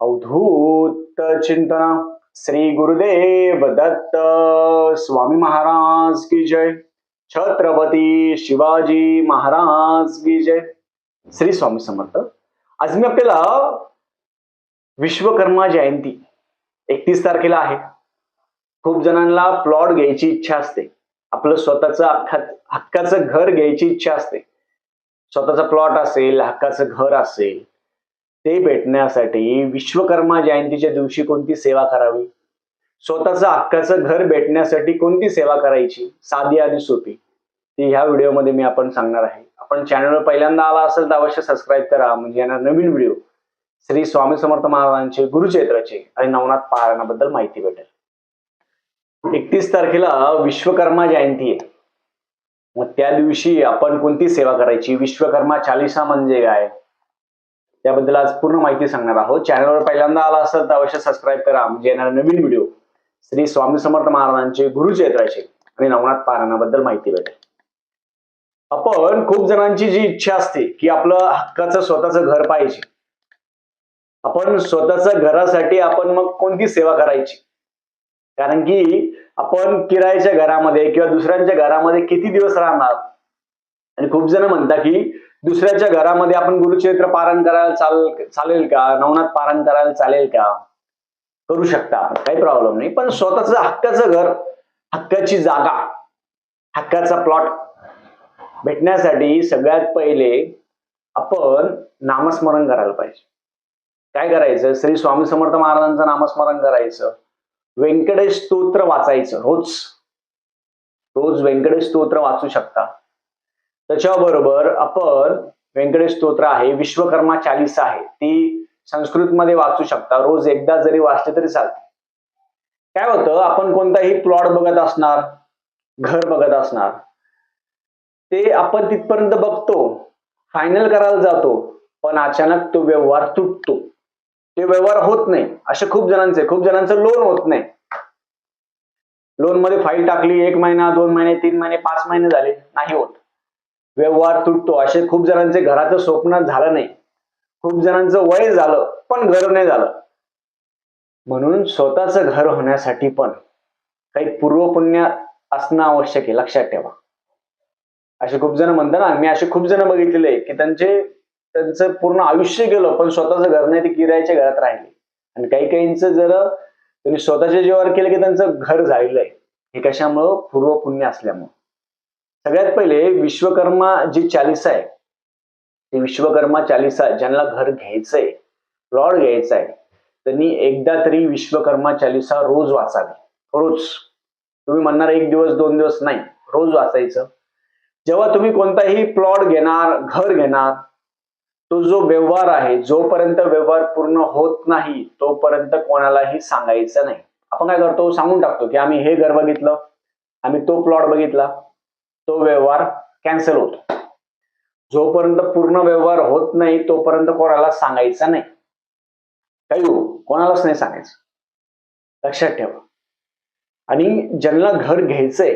अवधूत चिंतना. श्री गुरुदेव दत्त स्वामी महाराज की जय. छत्रपती शिवाजी महाराज की जय. श्री स्वामी समर्थ. आज मी आपल्याला विश्वकर्मा जयंती एकतीस तारखेला आहे. खूप जणांना प्लॉट घ्यायची इच्छा असते. आपलं स्वतःचं हक्का हक्काचं घर घ्यायची इच्छा असते. स्वतःचा प्लॉट असेल हक्काचं घर असेल ते भेटण्यासाठी विश्वकर्मा जयंतीच्या दिवशी कोणती सेवा करावी? स्वतःचं हक्काचं घर भेटण्यासाठी कोणती सेवा करायची? साधी आणि सोपी. ती ह्या व्हिडिओमध्ये मी आपण सांगणार आहे. आपण चॅनलवर पहिल्यांदा आला असेल तर अवश्य सबस्क्राईब करा. म्हणजे येणार नवीन व्हिडिओ. श्री स्वामी समर्थ महाराजांचे गुरुचैत्राचे आणि नवनाथ पारायणाबद्दल माहिती भेटेल. एकतीस तारखेला विश्वकर्मा जयंती आहे. मग त्या दिवशी आपण कोणती सेवा करायची? विश्वकर्मा चालिसा म्हणजे काय? त्याबद्दल आज पूर्ण माहिती सांगणार आहोत. चॅनलवर पहिल्यांदा आला असेल तर अवश्य सबस्क्राईब करा. म्हणजे येणारा नवीन व्हिडिओ श्री स्वामी समर्थ महाराजांचे गुरुचैत्राचे आणि नवनाथ पारायणाबद्दल माहिती भेटेल. आपण खूप जणांची जी इच्छा असते की आपलं हक्काचं स्वतःचं घर पाहिजे आपण स्वतःच्या घरासाठी आपण मग कोणती सेवा करायची? कारण की आपण किरायाच्या घरामध्ये किंवा दुसऱ्यांच्या घरामध्ये किती दिवस राहणार? आणि खूप जण म्हणतात की दुसऱ्याच्या घरामध्ये आपण गुरुचरित्र पारण करायला चाल चालेल का? नवनाथ पारण करायला चालेल का? करू शकता आपण काही प्रॉब्लेम नाही. पण स्वतःच हक्काचं घर हक्काची जागा हक्काचा प्लॉट भेटण्यासाठी सगळ्यात पहिले आपण नामस्मरण करायला पाहिजे. काय करायचं? श्री स्वामी समर्थ महाराजांचं नामस्मरण करायचं. व्यंकटेश स्तोत्र वाचायचं रोज. रोज व्यंकटेश स्तोत्र वाचू शकता. त्याच्याबरोबर आपण व्यंकटेश स्तोत्र आहे विश्वकर्मा चालीसा आहे. ती संस्कृतमध्ये वाचू शकता. रोज एकदा जरी वाचले तरी चालते. काय होतं आपण कोणताही प्लॉट बघत असणार घर बघत असणार ते आपण तिथपर्यंत बघतो फायनल करायला जातो पण अचानक तो व्यवहार तुटतो. ते व्यवहार होत नाही. असे खूप जणांचे खूप जणांचं लोन होत नाही. लोनमध्ये फाईल टाकली एक महिना दोन महिने तीन महिने पाच महिने झाले नाही होत. व्यवहार तुटतो. असे खूप जणांचे घराचं स्वप्न झालं नाही. खूप जणांचं वय झालं पण घर नाही झालं. म्हणून स्वतःचं घर होण्यासाठी पण काही पूर्वपुण्य असणं आवश्यक आहे लक्षात ठेवा. असे खूप जण म्हणतात ना मी असे खूप जण बघितलेले की त्यांचे त्यांचं पूर्ण आयुष्य गेलं पण स्वतःचं घर नाही ते किरायच्या घरात राहिले. आणि काही काहींचं जर त्यांनी स्वतःच्या जीवावर केलं की त्यांचं घर झालेलं आहे. हे कशामुळं? पूर्वपुण्य असल्यामुळं. सगळ्यात पहिले विश्वकर्मा जी चालिसा आहे ती विश्वकर्मा चालिसा ज्यांना घर घ्यायचंय प्लॉट घ्यायचा आहे त्यांनी एकदा तरी विश्वकर्मा चालिसा रोज वाचावी. रोज. तुम्ही म्हणणार एक दिवस दोन दिवस नाही रोज वाचायचं. जेव्हा तुम्ही कोणताही प्लॉट घेणार घर घेणार तो जो व्यवहार आहे जोपर्यंत व्यवहार पूर्ण होत नाही तोपर्यंत कोणालाही सांगायचं नाही. आपण काय करतो? सांगून टाकतो की आम्ही हे घर बघितलं आम्ही तो प्लॉट बघितला. तो व्यवहार कॅन्सल होतो. जोपर्यंत पूर्ण व्यवहार होत नाही तोपर्यंत कोणाला सांगायचा नाही. काही कोणालाच नाही सांगायचं. लक्षात ठेवा. आणि ज्यांना घर घ्यायचंय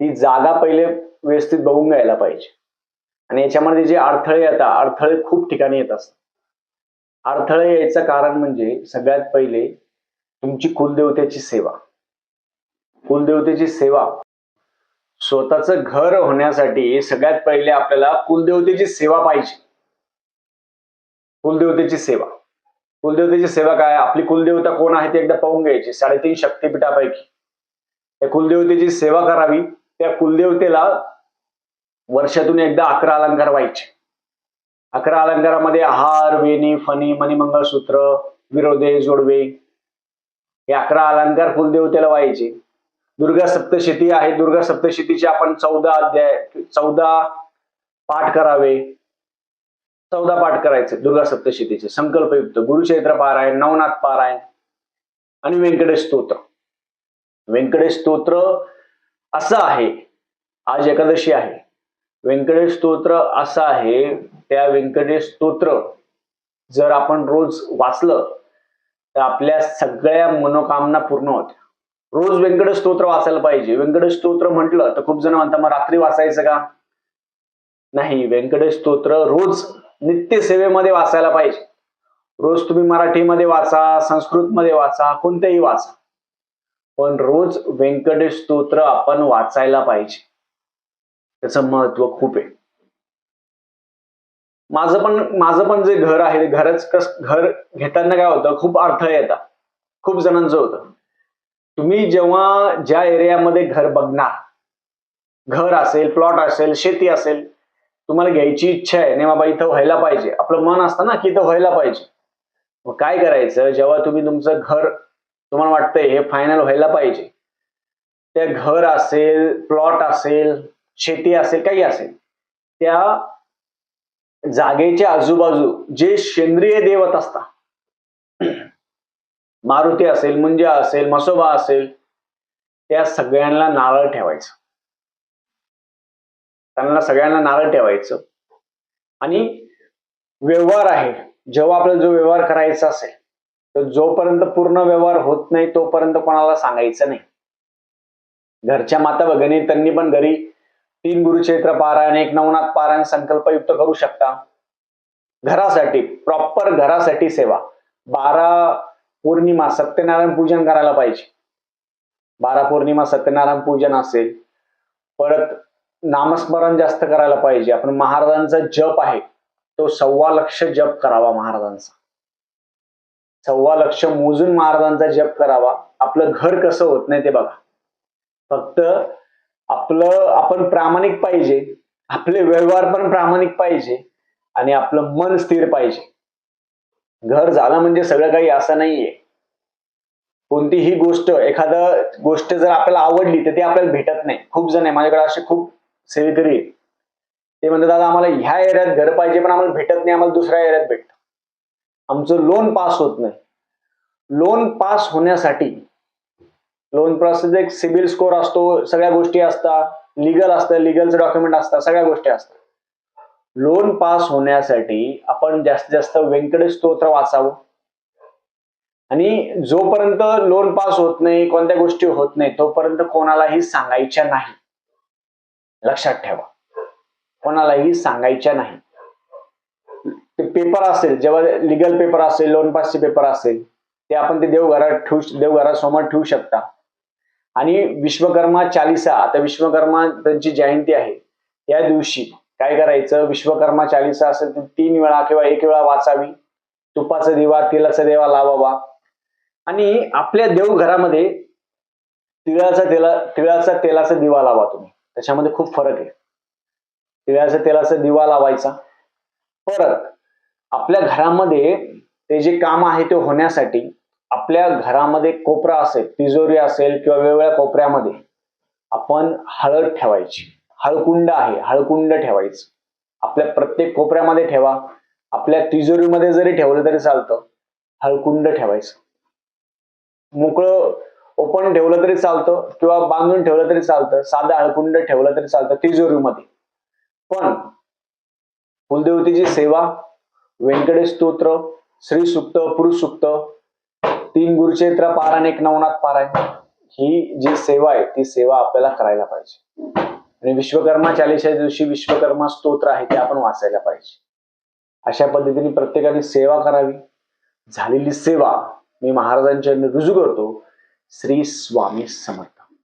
ती जागा पहिले व्यवस्थित बघून घ्यायला पाहिजे. आणि याच्यामध्ये जे अडथळे येतात अडथळे खूप ठिकाणी येत असतात. अडथळे यायचं कारण म्हणजे सगळ्यात पहिले तुमची कुलदेवतेची सेवा. कुलदेवतेची सेवा स्वतःचं घर होण्यासाठी सगळ्यात पहिले आपल्याला कुलदेवतेची सेवा पाहिजे. कुलदेवतेची सेवा. कुलदेवतेची सेवा काय? आपली कुलदेवता कोण आहे ते एकदा पाहून घ्यायची. साडेतीन शक्तीपीठापैकी. त्या कुलदेवतेची सेवा करावी. त्या कुलदेवतेला वर्षातून एकदा अकरा अलंकार व्हायचे. अकरा अलंकारामध्ये हार वेणी फणी मणिमंगळसूत्र विरोधे जोडवे. हे अकरा अलंकार कुलदेवतेला व्हायचे. दुर्गा सप्तशती आहे. दुर्गा सप्तशतीचे आपण चौदा अध्याय चौदा पाठ करावे. चौदा पाठ करायचे दुर्गा सप्तशतीचे. संकल्पयुक्त. गुरुचैत्र पारायण नवनाथ पारायण आणि व्यंकटेश स्तोत्र. व्यंकटेश स्तोत्र असं आहे. आज एकादशी आहे. व्यंकटेश स्तोत्र असं आहे. त्या व्यंकटेश स्तोत्र जर आपण रोज वाचलं तर आपल्या सगळ्या मनोकामना पूर्ण होत्या. रोज व्यंकट स्तोत्र वाचायला पाहिजे. व्यंकट स्तोत्र म्हटलं तर खूप जण म्हणतात मग रात्री वाचायचं का? नाही व्यंकटेश स्तोत्र रोज नित्य सेवेमध्ये वाचायला पाहिजे. रोज तुम्ही मराठीमध्ये वाचा संस्कृतमध्ये वाचा कोणतेही वाचा. पण रोज व्यंकटेश स्तोत्र आपण वाचायला पाहिजे. त्याचं महत्त्व खूप आहे. माझं पण माझं पण जे घर आहे घरच कस घर घेताना काय होतं खूप अडथळे येतात. खूप जणांचं होतं. तुम्ही जेव्हा ज्या एरियामध्ये घर बघणार घर असेल प्लॉट असेल शेती असेल तुम्हाला घ्यायची इच्छा आहे नाही बाबा इथं व्हायला पाहिजे. आपलं मन असतं ना की इथं व्हायला पाहिजे. मग काय करायचं? जेव्हा तुम्ही तुमचं घर तुम्हाला वाटतंय हे फायनल व्हायला पाहिजे. त्या घर असेल प्लॉट असेल शेती असेल काही असेल त्या जागेच्या आजूबाजू जे सेंद्रिय देवत असतात मारुती असेल मुंजा असेल मसोबा असेल त्या सगळ्यांना नारळ ठेवायचं. त्यांना सगळ्यांना नारळ ठेवायचं. आणि व्यवहार आहे. जेव्हा आपल्याला जो व्यवहार करायचा असेल तर जोपर्यंत पूर्ण व्यवहार होत नाही तोपर्यंत कोणाला सांगायचं नाही. घरच्या माता भगिनी त्यांनी पण घरी तीन गुरुचैत्र पारायण एक नवनाथ पारायण संकल्पयुक्त करू शकता. घरासाठी प्रॉपर घरासाठी सेवा. बारा पौर्णिमा सत्यनारायण पूजन करायला पाहिजे. बारा पौर्णिमा सत्यनारायण पूजन असेल परत नामस्मरण जास्त करायला पाहिजे. आपण महाराजांचा जप आहे तो सव्वा लक्ष जप करावा महाराजांचा. सव्वा लक्ष मोजून महाराजांचा जप करावा. आपलं घर कसं होत नाही ते बघा. फक्त आपलं आपण प्रामाणिक पाहिजे आपले व्यवहार पण प्रामाणिक पाहिजे आणि आपलं मन स्थिर पाहिजे. घर झालं म्हणजे सगळं काही असं नाहीये. कोणतीही गोष्ट एखादा गोष्ट जर आपल्याला आवडली तर ती आपल्याला भेटत नाही. खूप जण आहे माझ्याकडे असे खूप सेवेकरी आहेत. ते म्हणतात दादा आम्हाला ह्या एरियात घर पाहिजे पण आम्हाला भेटत नाही आम्हाला दुसऱ्या एरियात भेटत. आमचं लोन पास होत नाही. लोन पास होण्यासाठी लोन प्रोसेस एक सिबिल स्कोर असतो सगळ्या गोष्टी असतात लिगल असतं लिगलचं डॉक्युमेंट असतात सगळ्या गोष्टी असतात. लोन पास होण्यासाठी आपण जास्तीत जास्त व्यंकट स्तोत्र वाचावं. आणि जोपर्यंत लोन पास होत नाही कोणत्या गोष्टी होत नाही तोपर्यंत कोणालाही सांगायच्या नाही. लक्षात ठेवा. कोणालाही सांगायच्या नाही. ते पेपर असेल जेव्हा लिगल पेपर असेल लोन पासचे पेपर असेल ते आपण ते देवघरात ठेवू देवघरासमोर ठेवू शकता. आणि विश्वकर्मा चालिसा आता विश्वकर्मा त्यांची जयंती आहे या दिवशी काय करायचं? विश्वकर्मा चाळीसा असेल ती तीन वेळा किंवा एक वेळा वाचावी. तुपाचा दिवा तेलाचा देवा लावावा. आणि आपल्या देवघरामध्ये तिळाचा तेला तिळाचा तेलाचा दिवा लावा तुम्ही. त्याच्यामध्ये खूप फरक आहे. तिळाचा तेलाचा दिवा लावायचा. परत आपल्या घरामध्ये ते जे काम आहे ते होण्यासाठी आपल्या घरामध्ये कोपरा असेल तिजोरी असेल किंवा वेगवेगळ्या कोपऱ्यामध्ये आपण हळद ठेवायची. हळकुंड आहे. हळकुंड ठेवायचं. आपल्या प्रत्येक कोपऱ्यामध्ये ठेवा. आपल्या तिजोरीमध्ये जरी ठेवलं तरी चालतं. हळकुंड ठेवायचं. मोकळं ओपन ठेवलं तरी चालतं किंवा बांधून ठेवलं तरी चालतं. साधं हळकुंड ठेवलं तरी चालतं तिजोरीमध्ये. पण कुलदेवतेची सेवा व्यंकटेश स्तोत्र श्री सुक्त पुरुष सुक्त तीन गुरुचैत्र पारायण एक नवनाथ पारायण ही जी सेवा आहे ती सेवा आपल्याला करायला पाहिजे. आणि विश्वकर्मा चालीच्या दिवशी विश्वकर्मा स्तोत्र आहे ते आपण वाचायला पाहिजे. अशा पद्धतीने प्रत्येकाने सेवा करावी. झालेली सेवा मी महाराजांच्या रुजू करतो. श्री स्वामी समर्थ.